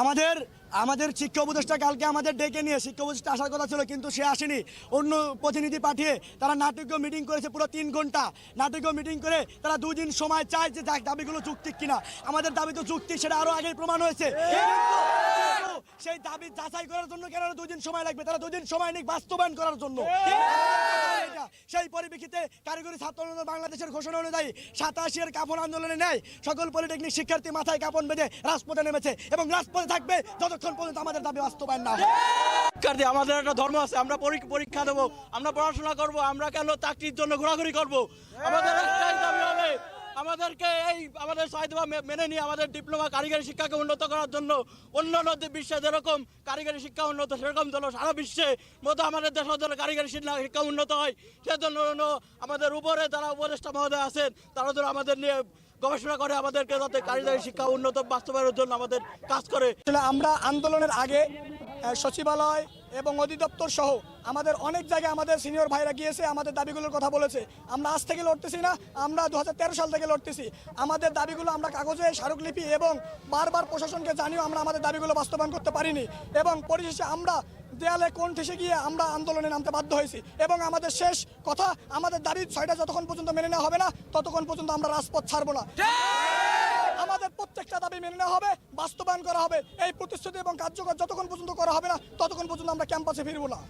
আমাদের আমাদের শিক্ষা উপদেষ্টা কালকে আমাদের ডেকে নিয়ে, শিক্ষা উপদেষ্টা আসার কথা ছিল, কিন্তু সে আসেনি। অন্য প্রতিনিধি পাঠিয়ে তারা নাটকীয় মিটিং করেছে পুরো তিন ঘণ্টা। নাটকীয় মিটিং করে তারা দুই দিন সময় চায় যে দাবিগুলো যুক্তিক কিনা। আমাদের দাবি তো যুক্তি সেটা আরও আগেই প্রমাণ হয়েছে। সেই দাবি যাচাই করার জন্য কেন দুই দিন সময় লাগবে? তারা দুই দিন সময় নিক বাস্তবায়ন করার জন্য। সেই পরিপ্রেক্ষিতে কারিগরি ছাত্র বাংলাদেশের ঘোষণা অনুযায়ী সাতাশি এর কাপড় আন্দোলনে নেয়। সকল পলিটেকনিক শিক্ষার্থী মাথায় কাপড় বেঁধে রাজপথে নেমেছে এবং রাজপথে থাকবে যতক্ষণ পর্যন্ত আমাদের দাবি বাস্তবায়ন না শিক্ষার্থী, আমাদের একটা ধর্ম আছে, আমরা পরীক্ষা দেবো, আমরা পড়াশোনা করব, আমরা কেন চাকরির জন্য ঘোরাঘুরি করব? আমাদের দাবি হবে আমাদেরকে এই আমাদের সাহিত্য মেনে নিয়ে আমাদের ডিপ্লোমা কারিগরি শিক্ষাকে উন্নত করার জন্য অন্যান্য যে বিশ্বে যেরকম কারিগরি শিক্ষা উন্নত, সেরকম যেন সারা বিশ্বে মতো আমাদের দেশের জন্য কারিগরি শিক্ষা শিক্ষা উন্নত হয়, সেজন্য আমাদের উপরে যারা উপদেষ্টা মহোদয় আছেন, তারা যেন আমাদের নিয়ে গবেষণা করে, আমাদেরকে যাতে কারিগরি শিক্ষা উন্নত বাস্তবায়নের জন্য আমাদের কাজ করে। আমরা আন্দোলনের আগে সচিবালয় এবং অধিদপ্তর সহ আমাদের অনেক জায়গায় আমাদের সিনিয়র ভাইরা গিয়েছে, আমাদের দাবিগুলোর কথা বলেছে। আমরা আজ থেকে লড়তেছি না, আমরা দু হাজার তেরো সাল থেকে লড়তেছি। আমাদের দাবিগুলো আমরা কাগজে, স্মারকলিপি এবং বারবার প্রশাসনকে জানিয়েও আমরা আমাদের দাবিগুলো বাস্তবায়ন করতে পারিনি। এবং পরিশেষে আমরা দেয়ালে কোন ঠেসে গিয়ে আমরা আন্দোলনে নামতে বাধ্য হয়েছি। এবং আমাদের শেষ কথা, আমাদের দাবি ছয়টা যতক্ষণ পর্যন্ত মেনে নেওয়া হবে না, ততক্ষণ পর্যন্ত আমরা রাজপথ ছাড়বো না। দাবি মেনে নেওয়া হবে, বাস্তবায়ন করা হবে, এই প্রতিশ্রুতি এবং কার্যকর যতক্ষণ পর্যন্ত করা হবে না, ততক্ষণ পর্যন্ত আমরা ক্যাম্পাসে ফিরবো না।